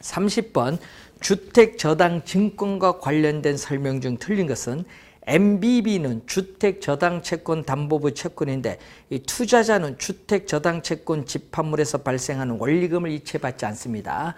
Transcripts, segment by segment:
30번 주택 저당 증권과 관련된 설명 중 틀린 것은 MBB는 주택 저당 채권 담보부 채권인데 이 투자자는 주택 저당 채권 집합물에서 발생하는 원리금을 이체받지 않습니다.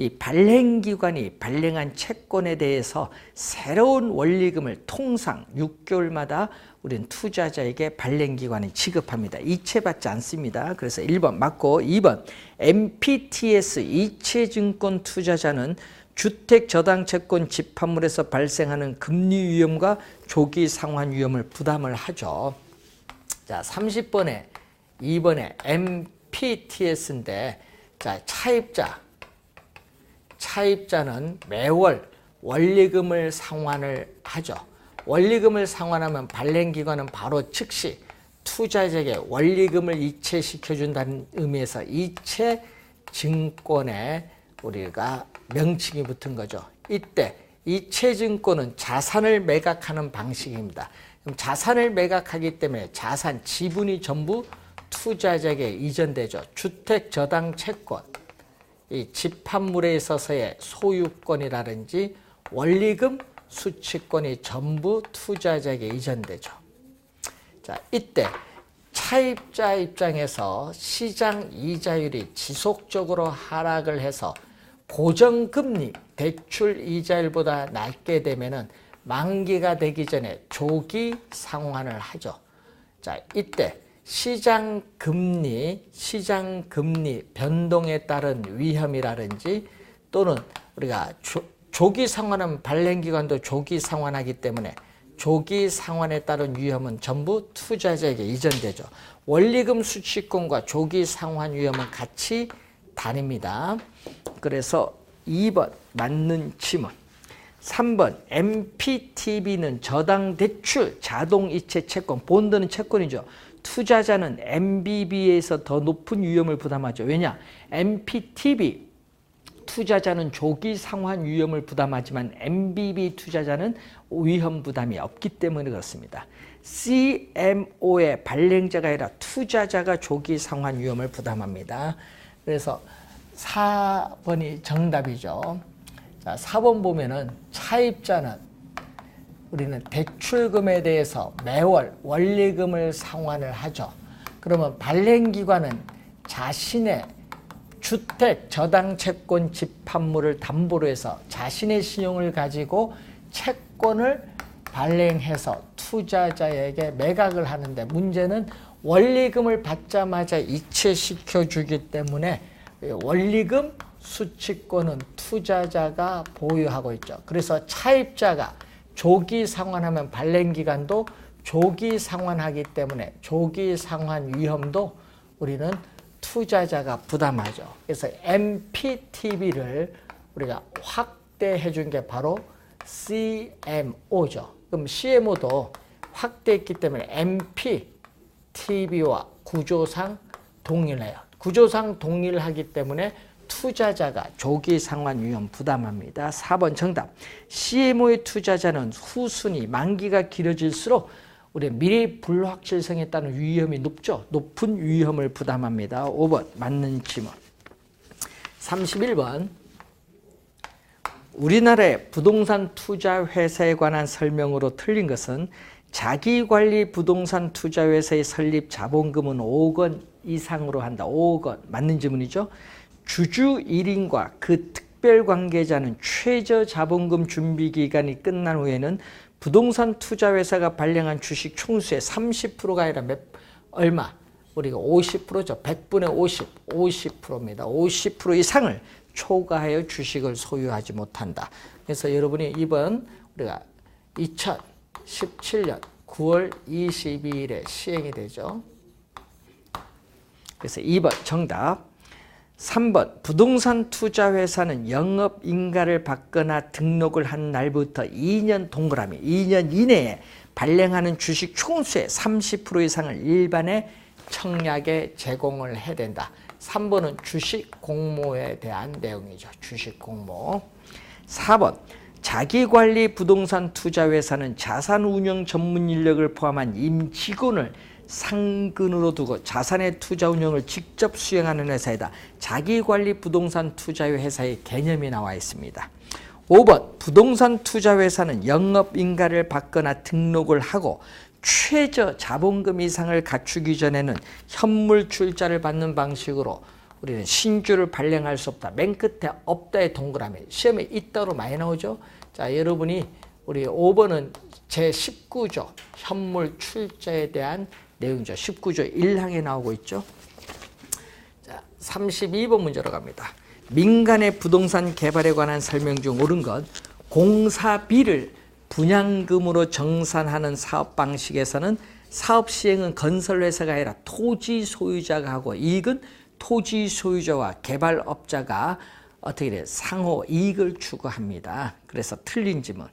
이 발행기관이 발행한 채권에 대해서 새로운 원리금을 통상 6개월마다 우리는 투자자에게 발행기관이 지급합니다. 이체받지 않습니다. 그래서 1번 맞고 2번 MPTS 이체증권 투자자는 주택 저당 채권 집합물에서 발생하는 금리 위험과 조기 상환 위험을 부담을 하죠. 자, 30번에 2번에 MPTS인데 자, 차입자 차입자는 매월 원리금을 상환을 하죠. 원리금을 상환하면 발행기관은 바로 즉시 투자자에게 원리금을 이체시켜 준다는 의미에서 이체 증권에 우리가 명칭이 붙은 거죠. 이때 이체 증권은 자산을 매각하는 방식입니다. 자산을 매각하기 때문에 자산 지분이 전부 투자자에게 이전되죠. 주택 저당 채권, 이 집합물에 있어서의 소유권이라든지 원리금 수취권이 전부 투자자에게 이전되죠. 자, 이때 차입자 입장에서 시장 이자율이 지속적으로 하락을 해서 고정금리 대출 이자율보다 낮게 되면은 만기가 되기 전에 조기 상환을 하죠. 자, 이때 시장 금리, 시장 금리 변동에 따른 위험이라든지 또는 우리가 조, 조기 상환하면 발행 기관도 조기 상환하기 때문에 조기 상환에 따른 위험은 전부 투자자에게 이전되죠. 원리금 수취권과 조기 상환 위험은 같이 다닙니다. 그래서 2번 맞는 지문. 3번 MPTB는 저당 대출 자동 이체 채권 본드는 채권이죠. 투자자는 MBB에서 더 높은 위험을 부담하죠. 왜냐? MPTB 투자자는 조기 상환 위험을 부담하지만 MBB 투자자는 위험 부담이 없기 때문에 그렇습니다. CMO의 발행자가 아니라 투자자가 조기 상환 위험을 부담합니다. 그래서 4번이 정답이죠. 자, 4번 보면은 차입자는 우리는 대출금에 대해서 매월 원리금을 상환을 하죠. 그러면 발행기관은 자신의 주택 저당 채권 집합물을 담보로 해서 자신의 신용을 가지고 채권을 발행해서 투자자에게 매각을 하는데 문제는 원리금을 받자마자 이체시켜 주기 때문에 원리금 수취권은 투자자가 보유하고 있죠. 그래서 차입자가 조기 상환하면 발행기간도 조기 상환하기 때문에 조기 상환 위험도 우리는 투자자가 부담하죠. 그래서 MPTB를 우리가 확대해 준 게 바로 CMO죠. 그럼 CMO도 확대했기 때문에 MPTB와 구조상 동일해요. 구조상 동일하기 때문에 투자자가 조기 상환 위험 부담합니다. 4번 정답. CMO의 투자자는 후순위 만기가 길어질수록 우리 미래 불확실성에 따른 위험이 높죠. 높은 위험을 부담합니다. 5번 맞는 질문. 31번 우리나라의 부동산 투자 회사에 관한 설명으로 틀린 것은 자기관리 부동산 투자 회사의 설립 자본금은 5억 원 이상으로 한다. 5억 원 맞는 질문이죠. 주주 1인과 그 특별 관계자는 최저 자본금 준비 기간이 끝난 후에는 부동산 투자 회사가 발행한 주식 총수의 30%가 아니라 몇 얼마? 우리가 50%죠. 100분의 50, 50%입니다. 50% 이상을 초과하여 주식을 소유하지 못한다. 그래서 여러분이 이번 우리가 2017년 9월 22일에 시행이 되죠. 그래서 2번 정답. 3번 부동산 투자 회사는 영업 인가를 받거나 등록을 한 날부터 2년 동그라미 2년 이내에 발행하는 주식 총수의 30% 이상을 일반의 청약에 제공을 해야 된다. 3번은 주식 공모에 대한 내용이죠. 주식 공모. 4번 자기관리 부동산 투자 회사는 자산 운영 전문 인력을 포함한 임직원을 상근으로 두고 자산의 투자 운영을 직접 수행하는 회사이다. 자기관리 부동산 투자의 회사의 개념이 나와 있습니다. 5번 부동산 투자 회사는 영업 인가를 받거나 등록을 하고 최저 자본금 이상을 갖추기 전에는 현물 출자를 받는 방식으로 우리는 신주를 발행할 수 없다. 맨 끝에 없다의 동그라미. 시험에 있다로 많이 나오죠. 자, 여러분이 우리 5번은 제 19조 현물 출자에 대한 내용이죠. 19조 1항에 나오고 있죠. 자, 32번 문제로 갑니다. 민간의 부동산 개발에 관한 설명 중 옳은 것 공사비를 분양금으로 정산하는 사업 방식에서는 사업 시행은 건설회사가 아니라 토지 소유자가 하고 이익은 토지 소유자와 개발업자가 어떻게 돼 상호 이익을 추구합니다. 그래서 틀린 질문.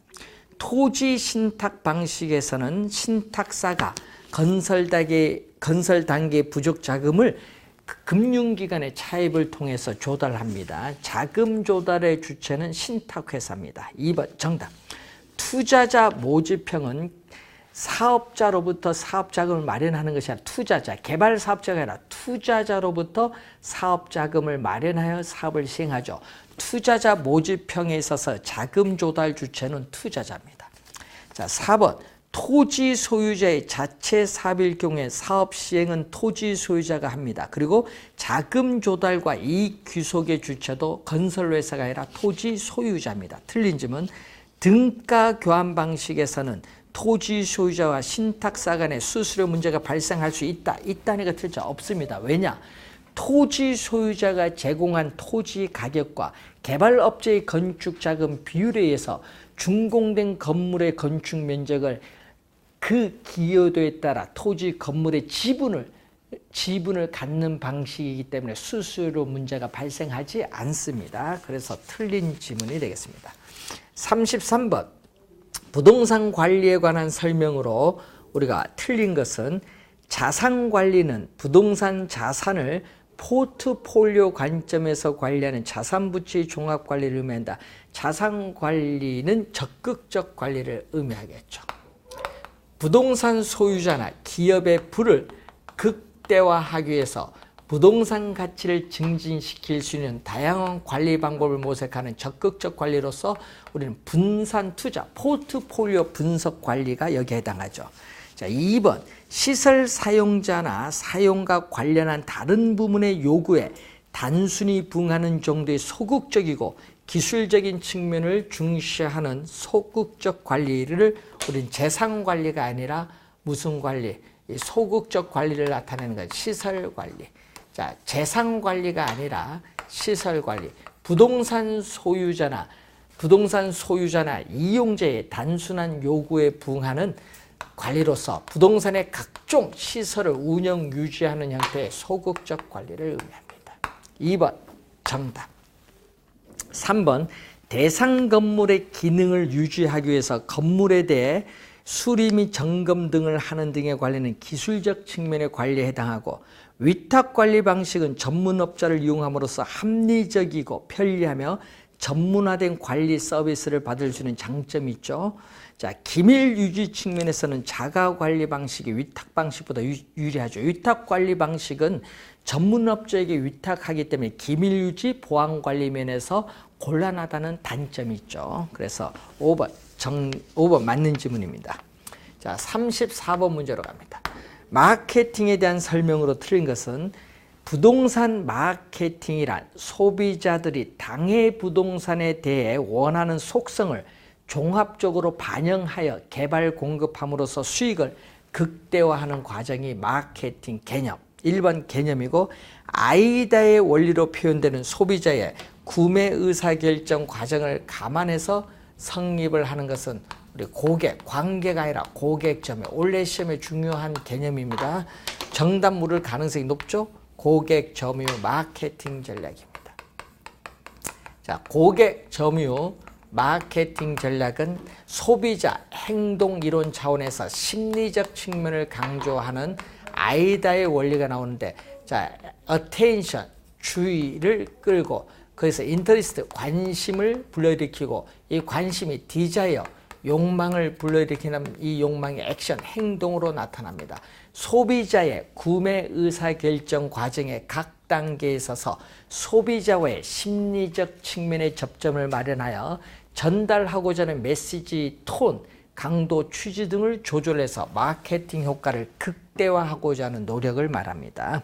토지 신탁 방식에서는 신탁사가 건설 단계 건설 단계 부족 자금을 그 금융기관의 차입을 통해서 조달합니다. 자금 조달의 주체는 신탁회사입니다. 2번 정답. 투자자 모집형은 사업자로부터 사업 자금을 마련하는 것이 아니라 투자자, 개발 사업자가 아니라 투자자로부터 사업 자금을 마련하여 사업을 시행하죠. 투자자 모집형에 있어서 자금 조달 주체는 투자자입니다. 자, 4번. 토지 소유자의 자체 사업일 경우에 사업 시행은 토지 소유자가 합니다. 그리고 자금 조달과 이익 귀속의 주체도 건설회사가 아니라 토지 소유자입니다. 틀린 점은 등가 교환 방식에서는 토지 소유자와 신탁사 간의 수수료 문제가 발생할 수 있다. 있다니까 틀자 없습니다. 왜냐? 토지 소유자가 제공한 토지 가격과 개발업체의 건축 자금 비율에 의해서 준공된 건물의 건축 면적을 그 기여도에 따라 토지 건물의 지분을 지분을 갖는 방식이기 때문에 수수료 문제가 발생하지 않습니다. 그래서 틀린 지문이 되겠습니다. 33번 부동산 관리에 관한 설명으로 우리가 틀린 것은 자산 관리는 부동산 자산을 포트폴리오 관점에서 관리하는 자산 부채 종합 관리를 의미한다. 자산 관리는 적극적 관리를 의미하겠죠. 부동산 소유자나 기업의 부를 극대화하기 위해서 부동산 가치를 증진시킬 수 있는 다양한 관리 방법을 모색하는 적극적 관리로서 우리는 분산 투자, 포트폴리오 분석 관리가 여기에 해당하죠. 자, 2번 시설 사용자나 사용과 관련한 다른 부문의 요구에 단순히 부응하는 정도의 소극적이고 기술적인 측면을 중시하는 소극적 관리를 우리는 재산 관리가 아니라 무슨 관리? 소극적 관리를 나타내는 것 시설 관리. 자, 재산 관리가 아니라 시설 관리. 부동산 소유자나 부동산 소유자나 이용자의 단순한 요구에 부응하는 관리로서 부동산의 각종 시설을 운영 유지하는 형태의 소극적 관리를 의미합니다. 2번 정답. 3번 대상 건물의 기능을 유지하기 위해서 건물에 대해 수리 및 점검 등을 하는 등에 관련된 기술적 측면의 관리에 해당하고 위탁 관리 방식은 전문업자를 이용함으로써 합리적이고 편리하며 전문화된 관리 서비스를 받을 수 있는 장점이 있죠. 자, 기밀 유지 측면에서는 자가 관리 방식이 위탁 방식보다 유리하죠. 위탁 관리 방식은 전문업자에게 위탁하기 때문에 기밀 유지 보안 관리 면에서 곤란하다는 단점이 있죠. 그래서 5번 정 5번 맞는 지문입니다. 자, 34번 문제로 갑니다. 마케팅에 대한 설명으로 틀린 것은 부동산 마케팅이란 소비자들이 당해 부동산에 대해 원하는 속성을 종합적으로 반영하여 개발 공급함으로써 수익을 극대화하는 과정이 마케팅 개념 1번 개념이고 아이다의 원리로 표현되는 소비자의 구매 의사결정 과정을 감안해서 성립을 하는 것은 우리 고객, 관계가 아니라 고객점에 올해 시험에 중요한 개념입니다. 정답 물을 가능성이 높죠? 고객 점유 마케팅 전략입니다. 자, 고객 점유 마케팅 전략은 소비자 행동 이론 차원에서 심리적 측면을 강조하는 아이다의 원리가 나오는데 자, attention 주의를 끌고 거기서 interest 관심을 불러일으키고 이 관심이 desire 욕망을 불러일으키는 이 욕망의 액션 행동으로 나타납니다. 소비자의 구매 의사 결정 과정의 각 단계에 있어서 소비자와의 심리적 측면의 접점을 마련하여 전달하고자 하는 메시지 톤, 강도, 취지 등을 조절해서 마케팅 효과를 극 대화하고자 하는 노력을 말합니다.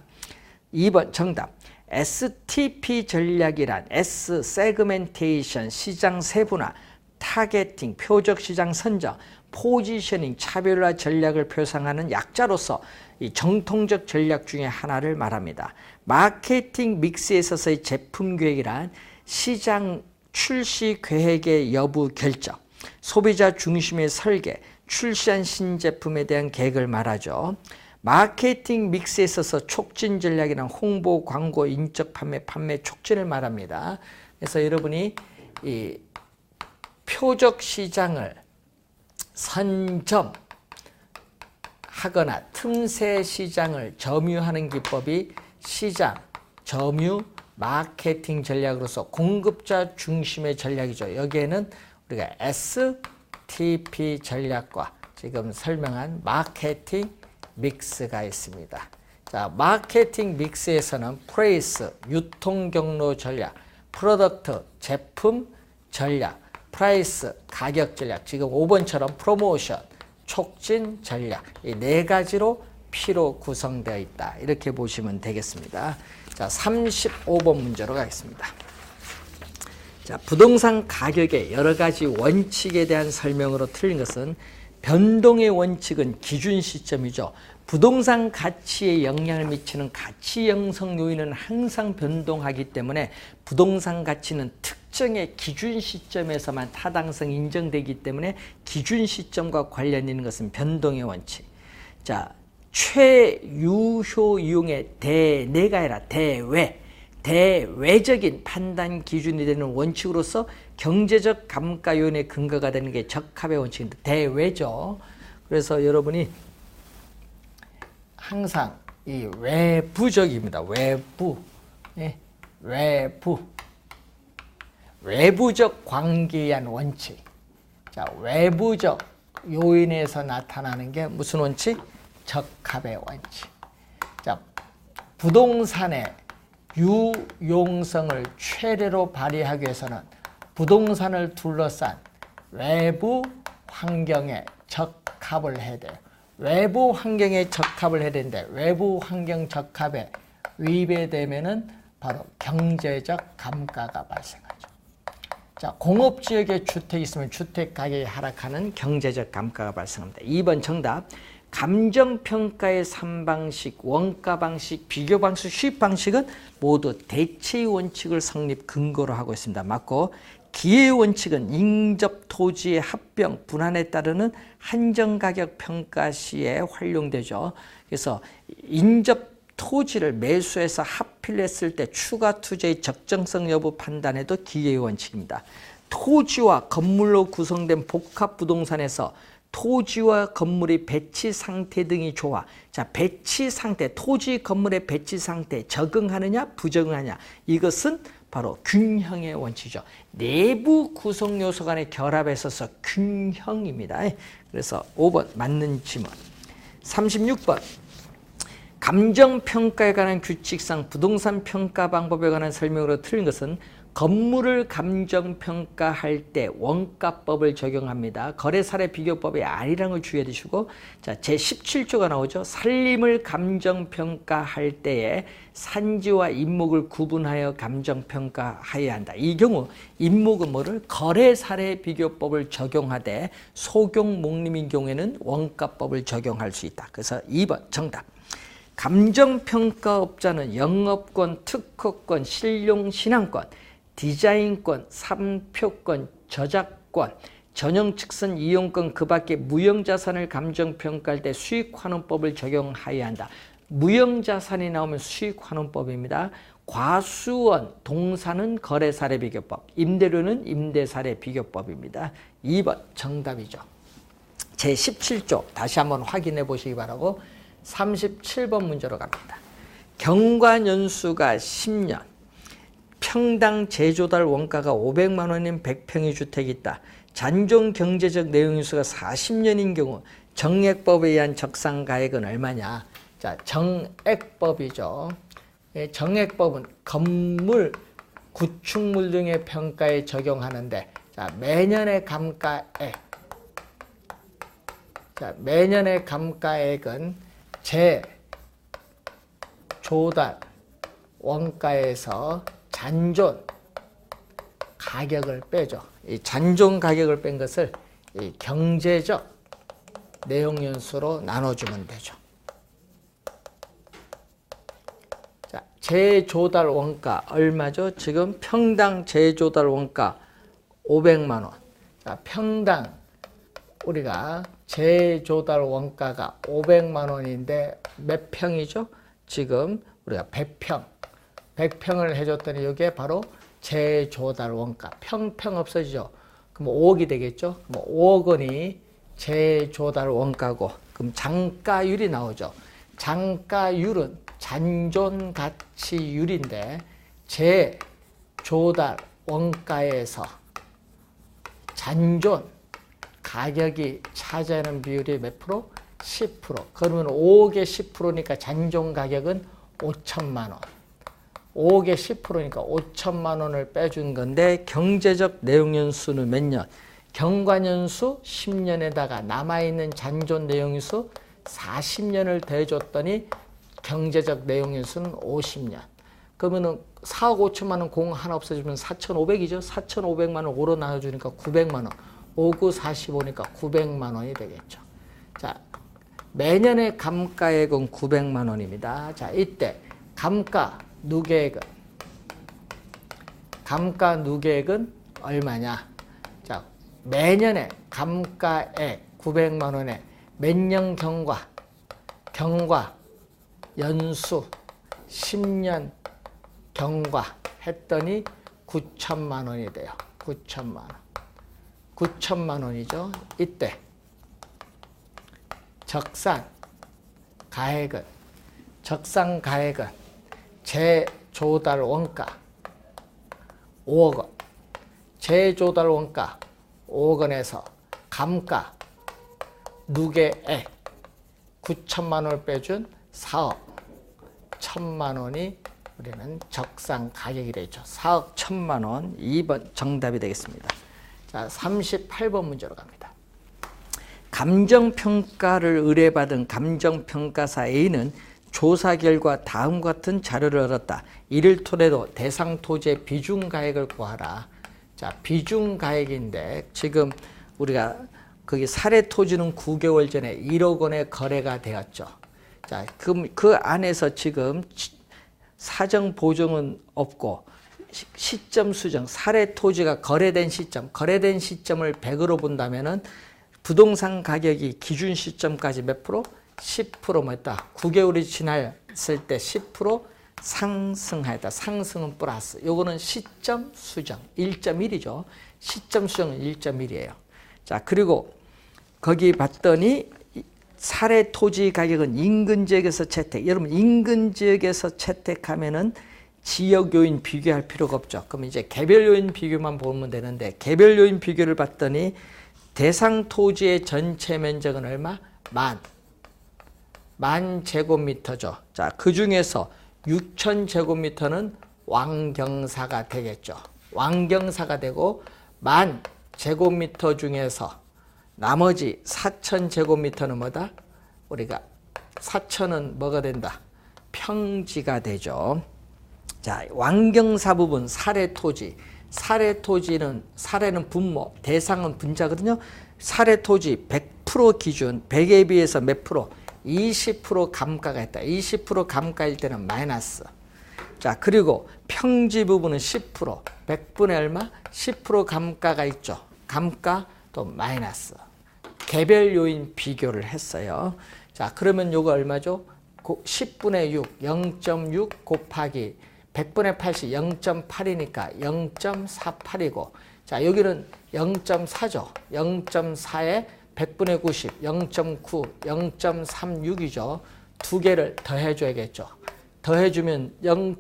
2번 정답. STP 전략이란 S 세그멘테이션 시장 세분화 타겟팅 표적 시장 선정 포지셔닝 차별화 전략을 표상하는 약자로서 이 정통적 전략 중에 하나를 말합니다. 마케팅 믹스에 있어서의 제품 계획이란 시장 출시 계획의 여부 결정, 소비자 중심의 설계, 출시한 신제품에 대한 계획을 말하죠. 마케팅 믹스에 있어서 촉진 전략이란 홍보, 광고, 인적 판매, 판매 촉진을 말합니다. 그래서 여러분이 이 표적 시장을 선점 하거나 틈새 시장을 점유하는 기법이 시장, 점유, 마케팅 전략으로서 공급자 중심의 전략이죠. 여기에는 우리가 STP 전략과 지금 설명한 마케팅 믹스가 있습니다. 자, 마케팅 믹스에서는 프레이스, 유통 경로 전략, 프로덕트, 제품 전략, 프라이스, 가격 전략, 지금 5번처럼 프로모션, 촉진 전략 이 네 가지로 P로 구성되어 있다. 이렇게 보시면 되겠습니다. 자, 35번 문제로 가겠습니다. 자, 부동산 가격의 여러 가지 원칙에 대한 설명으로 틀린 것은 변동의 원칙은 기준 시점이죠. 부동산 가치에 영향을 미치는 가치 형성 요인은 항상 변동하기 때문에 부동산 가치는 특정의 기준 시점에서만 타당성 인정되기 때문에 기준 시점과 관련 있는 것은 변동의 원칙. 자, 최유효 이용의 대내가 아니라 대외, 대외적인 판단 기준이 되는 원칙으로서 경제적 감가 요인의 근거가 되는 게 적합의 원칙인데 대외죠. 그래서 여러분이 항상 이 외부적입니다. 외부, 예, 외부, 외부적 관계에 의한 원칙. 자, 외부적 요인에서 나타나는 게 무슨 원칙? 적합의 원칙. 자, 부동산의 유용성을 최대로 발휘하기 위해서는 부동산을 둘러싼 외부 환경에 적합을 해야 돼요. 외부 환경에 적합을 해야 되는데 외부 환경 적합에 위배되면은 바로 경제적 감가가 발생하죠. 자, 공업 지역에 주택이 있으면 주택 가격이 하락하는 경제적 감가가 발생합니다. 2번 정답. 감정평가의 3방식, 원가 방식, 비교 방식, 수입 방식은 모두 대체의 원칙을 성립 근거로 하고 있습니다. 맞고 기회 원칙은 인접 토지의 합병, 분할에 따르는 한정가격 평가 시에 활용되죠. 그래서 인접 토지를 매수해서 합필했을 때 추가 투자의 적정성 여부 판단에도 기회 원칙입니다. 토지와 건물로 구성된 복합 부동산에서 토지와 건물의 배치 상태 등이 좋아. 자, 배치 상태, 토지 건물의 배치 상태 적응하느냐, 부적응하냐. 이것은 바로 균형의 원칙이죠. 내부 구성 요소 간의 결합에 있어서 균형입니다. 그래서 5번 맞는 지문. 36번 감정평가에 관한 규칙상 부동산 평가 방법에 관한 설명으로 틀린 것은 건물을 감정평가할 때 원가법을 적용합니다. 거래사례 아니라는 걸 주의해 주시고 자, 제17조가 나오죠. 살림을 감정평가할 때에 산지와 임목을 구분하여 감정평가해야 한다. 이 경우 임목은 뭐를 거래사례 비교법을 적용하되 소경 목림인 경우에는 원가법을 적용할 수 있다. 그래서 2번 정답. 감정평가업자는 영업권, 특허권, 실용 신앙권 디자인권, 삼표권, 저작권, 전용 측선 이용권 그 밖에 무형자산을 감정평가할 때 수익환원법을 적용하여야 한다. 무형자산이 나오면 수익환원법입니다. 과수원, 동사는 거래사례 비교법, 임대료는 임대사례 비교법입니다. 2번 정답이죠. 제17조 다시 한번 확인해 보시기 바라고 37번 문제로 갑니다. 경관연수가 10년, 평당 제조달 원가가 500만 원인 100평의 주택이 있다. 잔존 경제적 내용인수가 40년인 경우 정액법에 의한 적상가액은 얼마냐? 자, 정액법이죠. 예, 정액법은 건물, 구축물 등의 평가에 적용하는데 자, 매년의 감가액. 자, 매년의 감가액은 제 조달 원가에서 잔존 가격을 빼죠. 이 잔존 가격을 뺀 것을 이 경제적 내용 연수로 나눠주면 되죠. 자, 재조달 원가 얼마죠? 지금 평당 재조달 원가 500만 원. 자, 평당 우리가 재조달 원가가 500만 원인데 몇 평이죠? 지금 우리가 100평. 100평을 해줬더니 이게 바로 재조달 원가. 평평 없어지죠? 그럼 5억이 되겠죠? 그럼 5억 원이 재조달 원가고 그럼 장가율이 나오죠. 장가율은 잔존 가치율인데 재조달 원가에서 잔존 가격이 차지하는 비율이 몇 프로? 10%. 그러면 5억에 10%니까 잔존 가격은 5천만 원. 5억에 10%니까 5천만 원을 빼준 건데 경제적 내용연수는 몇 년? 경관연수 10년에다가 남아있는 잔존 내용연수 40년을 더해줬더니 경제적 내용연수는 50년. 그러면은 4억 5천만 원 공 하나 없어지면 4,500이죠. 4,500만 원 5로 나눠주니까 900만 원. 5, 9, 45니까 900만 원이 되겠죠. 자, 매년의 감가액은 900만 원입니다. 자, 이때 감가 누계액은 감가 누계액은 얼마냐? 자, 매년의 감가액 900만 원에 몇 년 경과 경과 연수 10년 경과 했더니 9천만 원이 돼요. 9천만 원. 9천만 원이죠. 이때 적산 가액은 적산 가액은 재조달 원가 5억 원 재조달 원가 5억 원에서 감가 누계액 9천만 원을 빼준 4억 1천만 원이 우리는 적상 가격이 되죠. 4억 1천만 원 2번 정답이 되겠습니다. 자, 38번 문제로 갑니다. 감정평가를 의뢰받은 감정평가사 A는 조사 결과 다음과 같은 자료를 얻었다. 이를 토대로 대상 토지의 비중 가액을 구하라. 자, 비중 가액인데 지금 우리가 거기 사례 토지는 9개월 전에 1억 원의 거래가 되었죠. 자, 그럼 그 안에서 지금 사정 보정은 없고 시점 수정, 사례 토지가 거래된 시점, 거래된 시점을 100으로 본다면은 부동산 가격이 기준 시점까지 몇 프로? 10% 뭐였다. 9개월이 지났을 때 10% 상승하였다. 상승은 플러스. 요거는 시점 수정 1.1이죠. 시점 수정은 1.1이에요. 자, 그리고 거기 봤더니 사례 토지 가격은 인근 지역에서 채택. 여러분 인근 지역에서 채택하면은 지역 요인 비교할 필요가 없죠. 그럼 이제 개별 요인 비교만 보면 되는데 개별 요인 비교를 봤더니 대상 토지의 전체 면적은 얼마? 만. 만 제곱미터죠. 자, 그 중에서 6천 제곱미터는 왕경사가 되겠죠. 왕경사가 되고 만 제곱미터 중에서 나머지 4천 제곱미터는 뭐다? 우리가 4천은 뭐가 된다? 평지가 되죠. 자, 왕경사 부분 사례 토지. 사례 토지는 사례는 분모, 대상은 분자거든요. 사례 토지 100% 기준 100에 비해서 몇 프로? 20% 감가가 있다. 20% 감가일 때는 마이너스. 자, 그리고 평지 부분은 10%. 100분의 얼마? 10% 감가가 있죠. 감가 또 마이너스. 개별 요인 비교를 했어요. 자, 그러면 요거 얼마죠? 10분의 6, 0.6 곱하기 100분의 80, 0.8이니까 0.48이고 자 여기는 0.4죠. 0.4에 100분의 90, 0.9, 0.36이죠. 두 개를 더해줘야겠죠. 더해주면 0.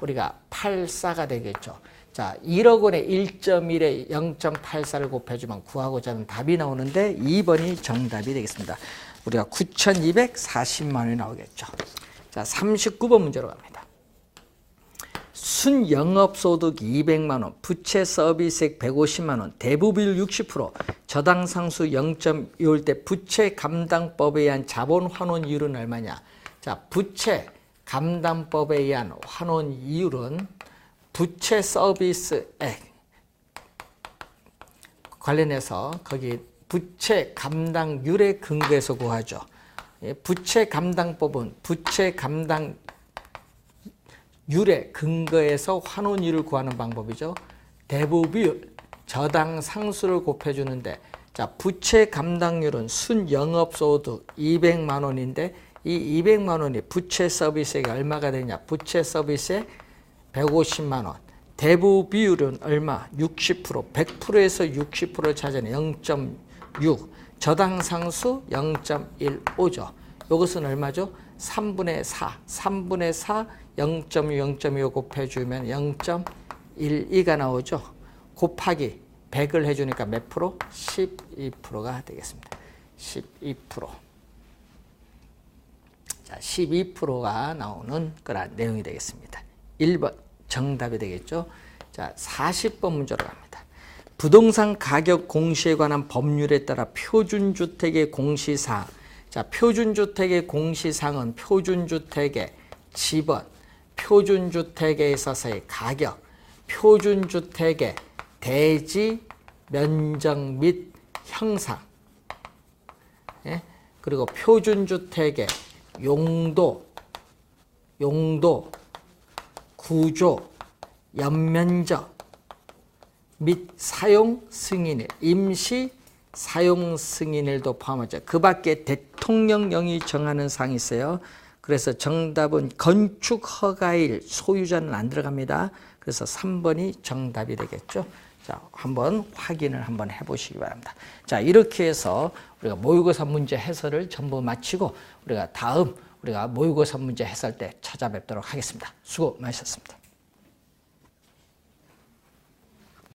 우리가 84가 되겠죠. 자, 1억 원에 1.1에 0.84를 곱해주면 구하고자 하는 답이 나오는데 2번이 정답이 되겠습니다. 우리가 9,240만 원이 나오겠죠. 자, 39번 문제로 갑니다. 순 영업소득 200만 원, 부채 서비스액 150만 원, 대부비율 60%, 저당 상수 0.2올 때 부채 감당법에 의한 자본 환원 이율은 얼마냐? 자, 부채 감당법에 의한 환원 이율은 부채 서비스액 관련해서 거기 부채 감당률에 근거해서 구하죠. 예, 부채 감당법은 부채 감당 율에 근거해서 환원율을 구하는 방법이죠. 대부비율, 저당 상수를 곱해주는데 자 부채 감당률은 순 영업소득 200만 원인데 이 200만 원이 부채 서비스액이 얼마가 되냐? 부채 서비스액 150만 원. 대부 비율은 얼마? 60%. 100%에서 60%를 차지하는 0.6. 저당 상수 0.15죠. 이것은 얼마죠? 3분의 4. 3분의 4, 0.6, 0.25 곱해주면 0.12가 나오죠. 곱하기 100을 해주니까 몇 프로? 12%가 되겠습니다. 12%. 자, 12%가 나오는 그런 내용이 되겠습니다. 1번 정답이 되겠죠. 자, 40번 문제로 갑니다. 부동산 가격 공시에 관한 법률에 따라 표준주택의 공시사항. 자, 표준주택의 공시사항은 표준주택의 지번, 표준주택에 있어서의 가격, 표준주택의 대지, 면적 및 형상, 예? 그리고 표준주택의 용도, 용도, 구조, 연면적 및 사용 승인일, 임시 사용 승인일도 포함하죠. 그 밖에 대통령령이 정하는 사항이 있어요. 그래서 정답은 건축 허가일 소유자는 안 들어갑니다. 그래서 3번이 정답이 되겠죠. 자, 한번 확인을 한번 해보시기 바랍니다. 자, 이렇게 해서 우리가 모의고사 문제 해설을 전부 마치고 우리가 다음 우리가 모의고사 문제 해설 때 찾아뵙도록 하겠습니다. 수고 많으셨습니다.